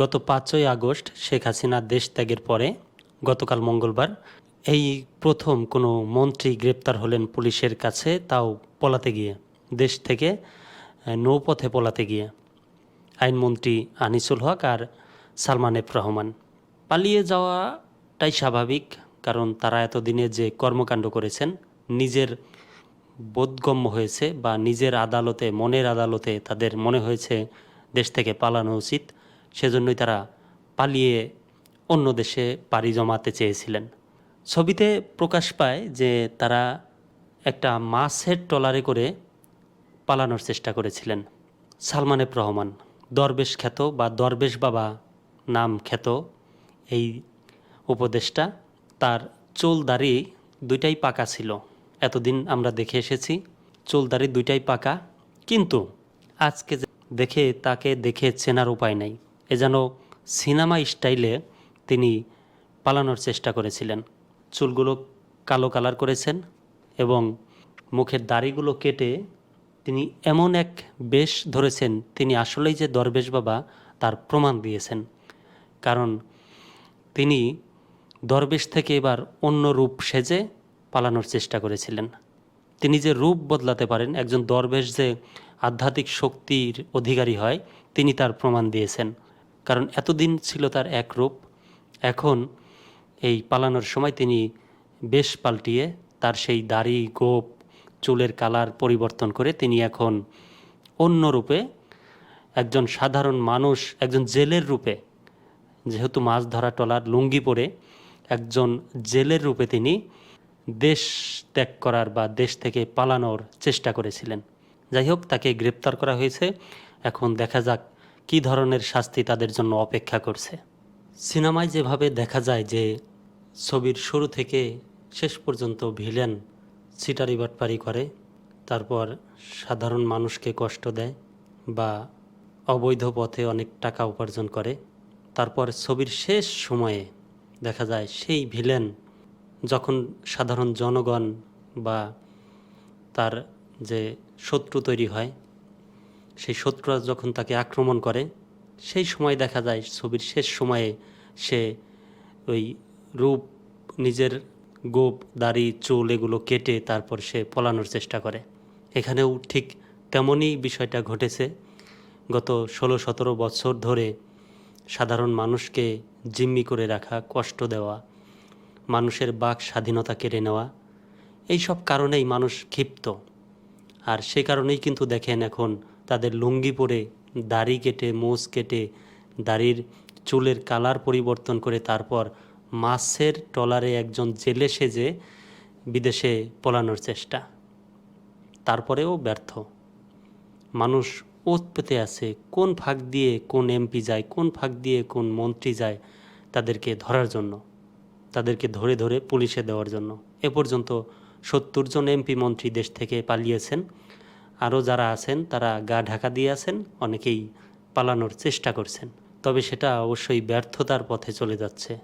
গত পাঁচই আগস্ট শেখ হাসিনা দেশ ত্যাগের পরে গতকাল মঙ্গলবার এই প্রথম কোনো মন্ত্রী গ্রেপ্তার হলেন পুলিশের কাছে, তাও পলাতে গিয়ে, দেশ থেকে নৌপথে পলাতে গিয়ে। আইনমন্ত্রী আনিসুল হক আর সালমান এফ রহমান। পালিয়ে যাওয়াটাই স্বাভাবিক, কারণ তারা এতদিনে যে কর্মকাণ্ড করেছেন, নিজের বোধগম্য হয়েছে বা নিজের আদালতে, মনের আদালতে তাদের মনে হয়েছে দেশ থেকে পালানো উচিত। সেজন্যই তারা পালিয়ে অন্য দেশে পাড়ি জমাতে চেয়েছিলেন। ছবিতে প্রকাশ পায় যে তারা একটা মাছের ট্রলারে করে পালানোর চেষ্টা করেছিলেন। সালমান এফ রহমান, দরবেশ খ্যাত বা দরবেশ বাবা নাম খ্যাত এই উপদেশটা তার চুল দাড়ি দুইটাই পাকা ছিল। এতদিন আমরা দেখে এসেছি, চুল দাড়ি দুইটাই পাকা, কিন্তু আজকে দেখে তাকে দেখে চেনার উপায় নাই। এ যেন সিনেমা স্টাইলে তিনি পালানোর চেষ্টা করেছিলেন। চুলগুলো কালো কালার করেছেন এবং মুখের দাড়িগুলো কেটে তিনি এমন এক বেশ ধরেছেন, তিনি আসলেই যে দরবেশ বাবা তার প্রমাণ দিয়েছেন। কারণ তিনি দরবেশ থেকে এবার অন্য রূপ সেজে পালানোর চেষ্টা করেছিলেন। তিনি যে রূপ বদলাতে পারেন, একজন দরবেশ যে আধ্যাত্মিক শক্তির অধিকারী হয়, তিনি তার প্রমাণ দিয়েছেন। কারণ এতদিন ছিল তার এক রূপ। এখন এই পালানোর সময় তিনি বেশ পাল্টিয়ে তার সেই দাড়ি, গোপ, চুলের কালার পরিবর্তন করে তিনি এখন অন্য রূপে একজন সাধারণ মানুষ, একজন জেলের রূপে, যেহেতু মাছ ধরা টলার লুঙ্গি পরে একজন জেলের রূপে তিনি দেশ ত্যাগ করার বা দেশ থেকে পালানোর চেষ্টা করেছিলেন। যাই হোক, তাকে গ্রেপ্তার করা হয়েছে। এখন দেখা যাক কী ধরনের শাস্তি তাদের জন্য অপেক্ষা করছে? সিনেমায় যেভাবে দেখা যায় যে ছবির শুরু থেকে শেষ পর্যন্ত ভিলেন সিটারি বাটপারি করে, তারপর সাধারণ মানুষকে কষ্ট দেয় বা অবৈধ পথে অনেক টাকা উপার্জন করে, তারপর ছবির শেষ সময়ে দেখা যায় সেই ভিলেন যখন সাধারণ জনগণ বা তার যে শত্রু তৈরি হয় সেই শত্রুরা যখন তাকে আক্রমণ করে, সেই সময় দেখা যায় ছবির শেষ সময়ে সে ওই রূপ, নিজের গোপ, দাড়ি, চুল এগুলো কেটে তারপর সে পলানোর চেষ্টা করে। এখানেও ঠিক তেমনই বিষয়টা ঘটেছে। গত ষোলো সতেরো বছর ধরে সাধারণ মানুষকে জিম্মি করে রাখা, কষ্ট দেওয়া, মানুষের বাক স্বাধীনতা কেড়ে নেওয়া, এই সব কারণেই মানুষ ক্ষিপ্ত। আর সে কারণেই কিন্তু দেখেন এখন তাদের লুঙ্গি পরে, দাড়ি কেটে মোজ কেটে, দাড়ির চুলের কালার পরিবর্তন করে তারপর মাছের ট্রলারে একজন জেলে সেজে বিদেশে পলানোর চেষ্টা। তারপরেও ব্যর্থ। মানুষ ওত পেতে আছে, কোন ফাঁক দিয়ে কোন এমপি যায়, কোন ফাঁক দিয়ে কোন মন্ত্রী যায় তাদেরকে ধরার জন্য, তাদেরকে ধরে ধরে পুলিশে দেওয়ার জন্য। এ পর্যন্ত সত্তর জন এমপি মন্ত্রী দেশ থেকে পালিয়েছেন। আরও যারা আছেন, তারা গা ঢাকা দিয়ে আছেন, অনেকেই পালানোর চেষ্টা করছেন। তবে সেটা অবশ্যই ব্যর্থতার পথে চলে যাচ্ছে।